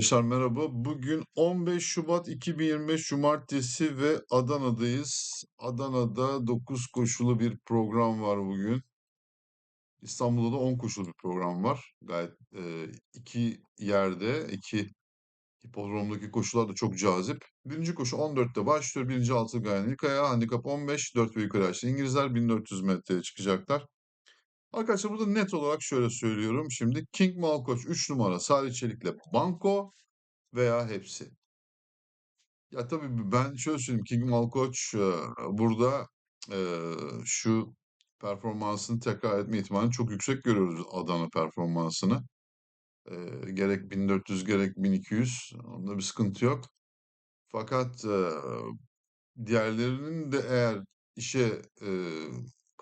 Arkadaşlar merhaba. Bugün 15 Şubat 2025 Cumartesi ve Adana'dayız. Adana'da 9 koşulu bir program var bugün. İstanbul'da da 10 koşulu bir program var. Gayet e, iki yerde, iki hipodromdaki koşular da çok cazip. Birinci koşu 14'te başlıyor. Birinci altı Gayen ilk ayağı. Handikap 15, 4 ve yukarı yaşlı İngilizler 1400 metreye çıkacaklar. Arkadaşlar burada net olarak şöyle söylüyorum. Şimdi King Malkoç 3 numara Salih Çelik'le Banko veya hepsi. Ya tabii ben şöyle söyleyeyim. King Malkoç e, burada e, şu performansını tekrar etme ihtimalini çok yüksek görüyoruz Adana performansını. E, gerek 1400 gerek 1200 onda bir sıkıntı yok. Fakat diğerlerinin de eğer işe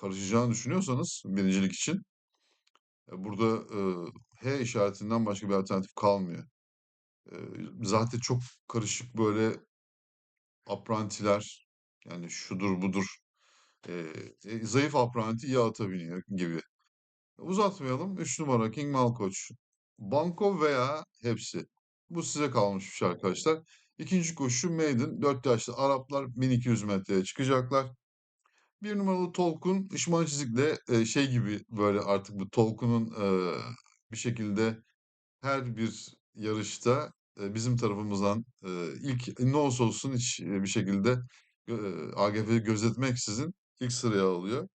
karışacağını düşünüyorsanız birincilik için e, burada e, H işaretinden başka bir alternatif kalmıyor. E, zaten çok karışık böyle aprantiler yani şudur budur e, e, zayıf apranti iyi ata biniyor gibi. Uzatmayalım. 3 numara King Malkoç. Banko veya hepsi. Bu size kalmış bir şey arkadaşlar. İkinci koşu Maiden. 4 yaşlı Araplar 1200 metreye çıkacaklar. Bir numaralı Tolkun ışman çizikle e, şey gibi böyle artık bu Tolkun'un e, bir şekilde her bir yarışta e, bizim tarafımızdan e, ilk ne olursa olsun hiç e, bir şekilde e, AGF'yi gözetmeksizin ilk sıraya alıyor.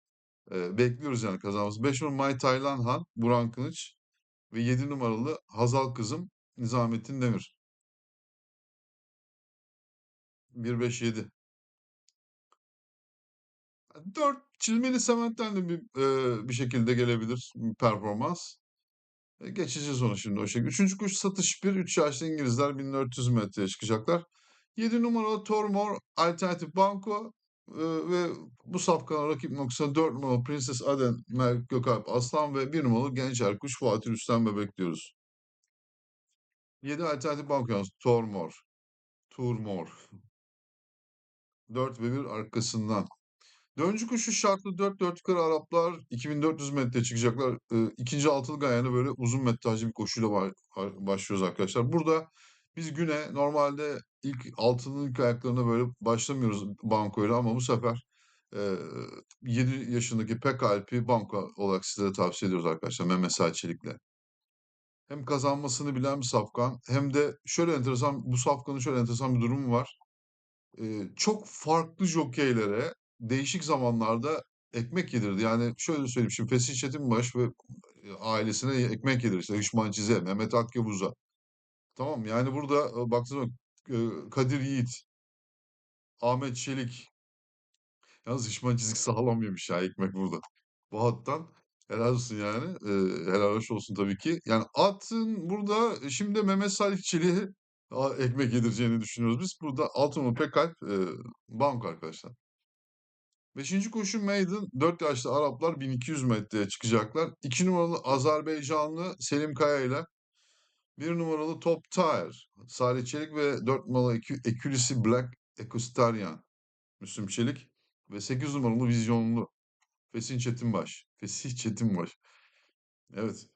E, bekliyoruz yani kazanması. 5 numaralı May Taylan Han, Buran Kılıç ve 7 numaralı Hazal Kızım Nizamettin Demir. 1-5-7. 4 çizmeli Sement'ten de bir, e, bir şekilde gelebilir bir performans. E, geçeceğiz onu şimdi o şekilde. Üçüncü kuş satış bir. Üç yaşlı İngilizler 1400 metreye çıkacaklar. 7 numaralı Tormor Alternatif Banko e, ve bu safkanın rakip noktası 4 numaralı Princess Aden Melk Gökalp Aslan ve 1 numaralı Genç Erkuş Fatih Rüstem bekliyoruz. 7 Alternatif Banko yalnız Tormor. Turmor. 4 ve 1 arkasından. Döncü kuşu şartlı 4-4 yukarı Araplar 2400 metre çıkacaklar. Ee, ikinci altılı gayene böyle uzun metrajlı bir koşuyla başlıyoruz arkadaşlar. Burada biz güne normalde ilk altının ilk ayaklarına böyle başlamıyoruz bankoyla ama bu sefer e, 7 yaşındaki Pekalp'i banko olarak sizlere tavsiye ediyoruz arkadaşlar Mehmet Sağ Çelik'le. Hem kazanmasını bilen bir safkan hem de şöyle enteresan bu safkanın şöyle enteresan bir durumu var. Eee, çok farklı jokeylere değişik zamanlarda ekmek yedirdi. Yani şöyle söyleyeyim şimdi Fesih Çetinbaş ve e, ailesine ekmek yedirdi. İşte Hışman Çize, Mehmet Akyavuz'a. Tamam? Yani burada e, baktığınız zaman e, Kadir Yiğit, Ahmet Çelik. Yalnız Hışman Çizik sağlam yemiş ya ekmek burada. Bu hattan helal olsun yani. E, helal hoş olsun tabii ki. Yani atın burada şimdi Mehmet Salih Çelik'e ekmek yedireceğini düşünüyoruz biz. Burada Altınordu Pekalp e, banko arkadaşlar. Beşinci koşu Maiden. 4 yaşlı Araplar 1200 metreye çıkacaklar. 2 numaralı Azerbaycanlı Selim Kaya ile 1 numaralı Top Tire Salih Çelik ve 4 numaralı Ekü- Ekülisi Black Ekustarian Müslüm Çelik ve 8 numaralı Vizyonlu Fesih Çetinbaş. Fesih Çetinbaş. Evet.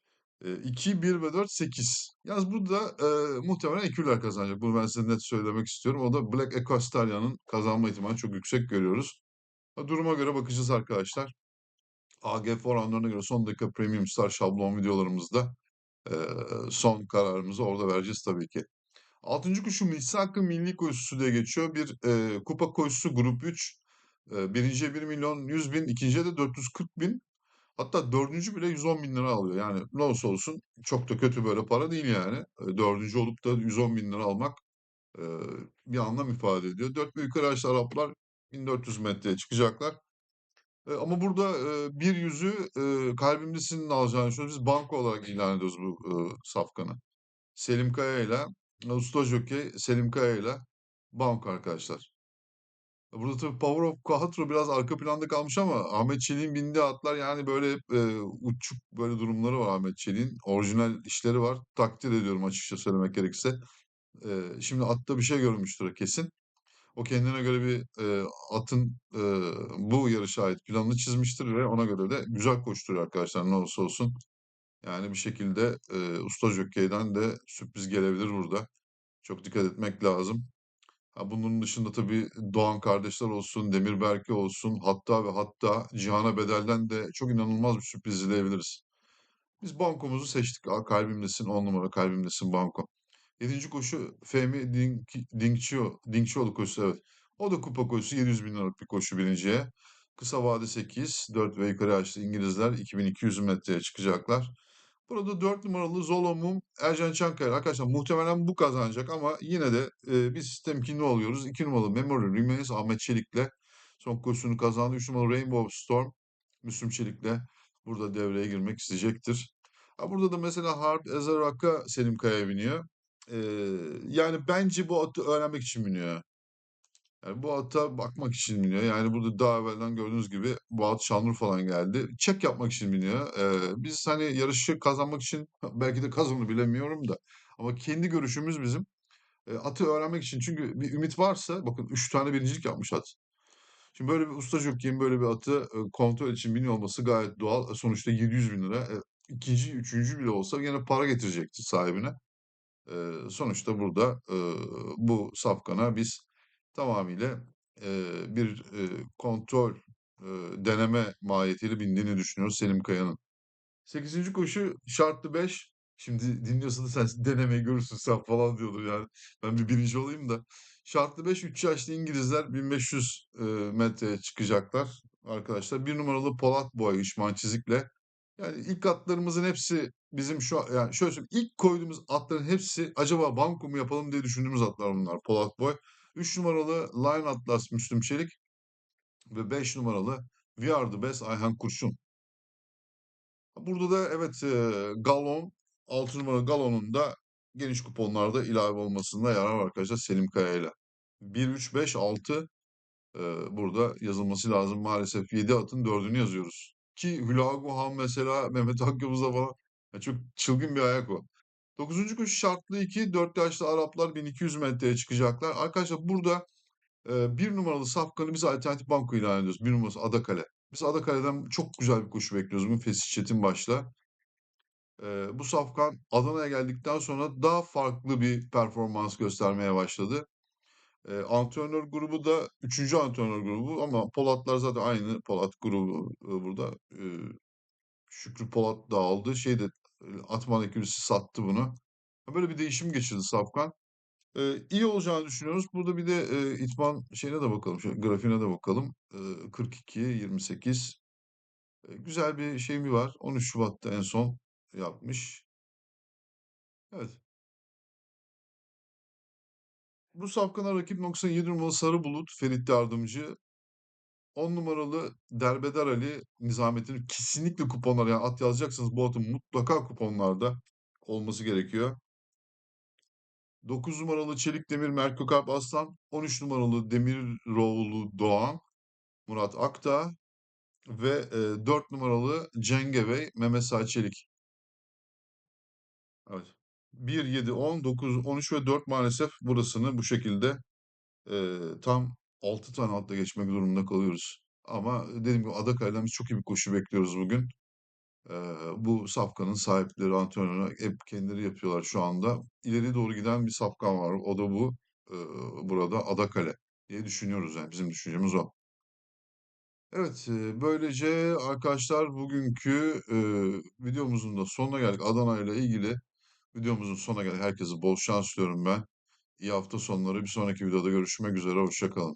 E, 2, 1 ve 4, 8. Yalnız burada e, muhtemelen Eküller kazanacak. Bunu ben size net söylemek istiyorum. O da Black Ekustarian'ın kazanma ihtimali çok yüksek görüyoruz. Duruma göre bakacağız arkadaşlar. AGF oranlarına göre son dakika Premium Star şablon videolarımızda eee, son kararımızı orada vereceğiz tabii ki. Altıncı kuşu Misak-ı Milli Koşusu diye geçiyor. Bir eee, kupa koşusu grup 3. Eee, birinciye 1 milyon 100 bin, ikinciye de 440 bin. Hatta dördüncü bile 110 bin lira alıyor. Yani ne olursa olsun çok da kötü böyle para değil yani. Eee, dördüncü olup da 110 bin lira almak eee, bir anlam ifade ediyor. Dört büyük yaşlı Araplar 1400 metreye çıkacaklar. Eee, ama burada, eee, bir yüzü, eee, kalbimdesinin alacağını düşünüyoruz. Biz banko olarak ilan ediyoruz bu, ııı, safkanı. Selim Kaya'yla, usta jokey Selim Kaya'yla banko arkadaşlar. Burada tabii Power of Quattro biraz arka planda kalmış ama Ahmet Çelik'in bindiği atlar yani böyle hep, eee, uçuk böyle durumları var Ahmet Çelik'in. Orijinal işleri var. Takdir ediyorum açıkça söylemek gerekirse. Eee, şimdi atta bir şey görmüştür kesin. O kendine göre bir e, atın e, bu yarışa ait planını çizmiştir ve ona göre de güzel koşturuyor arkadaşlar ne olursa olsun. Yani bir şekilde e, usta jokeyden de sürpriz gelebilir burada. Çok dikkat etmek lazım. Ha, bunun dışında tabii Doğan kardeşler olsun, Demir Berke olsun, hatta ve hatta Cihan'a Bedel'den de çok inanılmaz bir sürpriz izleyebiliriz. Biz bankomuzu seçtik. Aa, kalbimdesin 10 numara kalbimdesin banko. Yedinci koşu Fehmi Ding, Dingçio, Dingçioğlu koşusu evet. O da kupa koşusu 700 bin liralık bir koşu birinciye. Kısa vade 8, 4 ve yukarı yaşlı İngilizler 2200 metreye çıkacaklar. Burada 4 numaralı Zolomum Ercan Çankaya. Arkadaşlar muhtemelen bu kazanacak ama yine de e, biz temkinli oluyoruz. 2 numaralı Memory Remains Ahmet Çelik'le son koşusunu kazandı. 3 numaralı Rainbow Storm Müslüm Çelik'le burada devreye girmek isteyecektir. Ha, burada da mesela Harp Ezerak'a Selim Kaya biniyor. Yani bence bu atı öğrenmek için biniyor. Yani bu ata bakmak için biniyor. Yani burada daha evvelden gördüğünüz gibi bu at Şanlıurfa'dan geldi. Çek yapmak için biniyor. Ee, biz hani yarışı kazanmak için belki de kazanır bilemiyorum da. Ama kendi görüşümüz bizim. E, atı öğrenmek için. Çünkü bir ümit varsa bakın 3 tane birincilik yapmış at. Şimdi böyle bir usta jockey'in böyle bir atı e, kontrol için biniyor olması gayet doğal. E, sonuçta 700 bin lira. E, ikinci, üçüncü bile olsa yine para getirecektir sahibine. Eee, sonuçta burada, eee, bu safkana biz tamamıyla, eee, bir, eee, kontrol, eee, deneme mahiyetiyle bindiğini düşünüyoruz Selim Kaya'nın. Sekizinci koşu şartlı 5. Şimdi dinliyorsun da sen denemeyi görürsün sen falan diyordur yani. Ben bir birinci olayım da. Şartlı 5 3 yaşlı İngilizler 1500 eee, metreye çıkacaklar arkadaşlar. Bir numaralı Polat Boy İşman Çizik'le. Yani ilk atlarımızın hepsi bizim şu yani şöyle söyleyeyim ilk koyduğumuz atların hepsi acaba banko mu yapalım diye düşündüğümüz atlar bunlar. Polat Boy. 3 numaralı Lion Atlas Müslüm Çelik ve 5 numaralı We Are The Best Ayhan Kurşun. Burada da evet e, Galon 6 numaralı Galon'un da geniş kuponlarda ilave olmasında yarar var arkadaşlar Selim Kaya ile. 1, 3, 5, 6 e, burada yazılması lazım. Maalesef 7 atın 4'ünü yazıyoruz. Ki Hülagü Han mesela Mehmet Akyavuz'a falan ya çok çılgın bir ayak o. Dokuzuncu koşu şartlı 2. 4 yaşlı Araplar 1200 metreye çıkacaklar. Arkadaşlar burada e, bir numaralı Safkan'ı biz alternatif banko ilan ediyoruz. Bir numarası Adakale. Biz Adakale'den çok güzel bir koşu bekliyoruz. Bugün Fesih Çetin başla. E, bu Safkan Adana'ya geldikten sonra daha farklı bir performans göstermeye başladı. E, antrenör grubu da üçüncü antrenör grubu ama Polatlar zaten aynı Polat grubu e, burada. E, Şükrü Polat da aldı. Şey de Atman ekürisi sattı bunu. Böyle bir değişim geçirdi Safkan. E, iyi olacağını düşünüyoruz. Burada bir de e, İtman şeyine de bakalım. Şöyle grafiğine de bakalım. E, 42, 28. E, güzel bir şey mi var? 13 Şubat'ta en son yapmış. Evet. Bu Safkan'a rakip 97 numaralı Sarı Bulut, Ferit Yardımcı. 10 numaralı Derbeder Ali Nizamettin'in kesinlikle kuponlar yani at yazacaksınız bu atın mutlaka kuponlarda olması gerekiyor. 9 numaralı Çelik Demir Merkokap Aslan, 13 numaralı Demiroğlu Doğan, Murat Akta ve e, 4 numaralı Cengevey Mehmet Sağ Çelik. Evet. 1, 7, 10, 9, 13 ve 4 maalesef burasını bu şekilde e, tam 6 tane atla geçmek durumunda kalıyoruz. Ama dediğim gibi Adakay'dan biz çok iyi bir koşu bekliyoruz bugün. Eee, bu safkanın sahipleri, antrenörü hep kendileri yapıyorlar şu anda. İleri doğru giden bir safkan var. O da bu. Eee, burada Adakale diye düşünüyoruz yani. Bizim düşüncemiz o. Evet, böylece arkadaşlar bugünkü eee, videomuzun da sonuna geldik. Adana ile ilgili videomuzun sonuna geldik. Herkese bol şans diliyorum ben. İyi hafta sonları. Bir sonraki videoda görüşmek üzere. Hoşça kalın.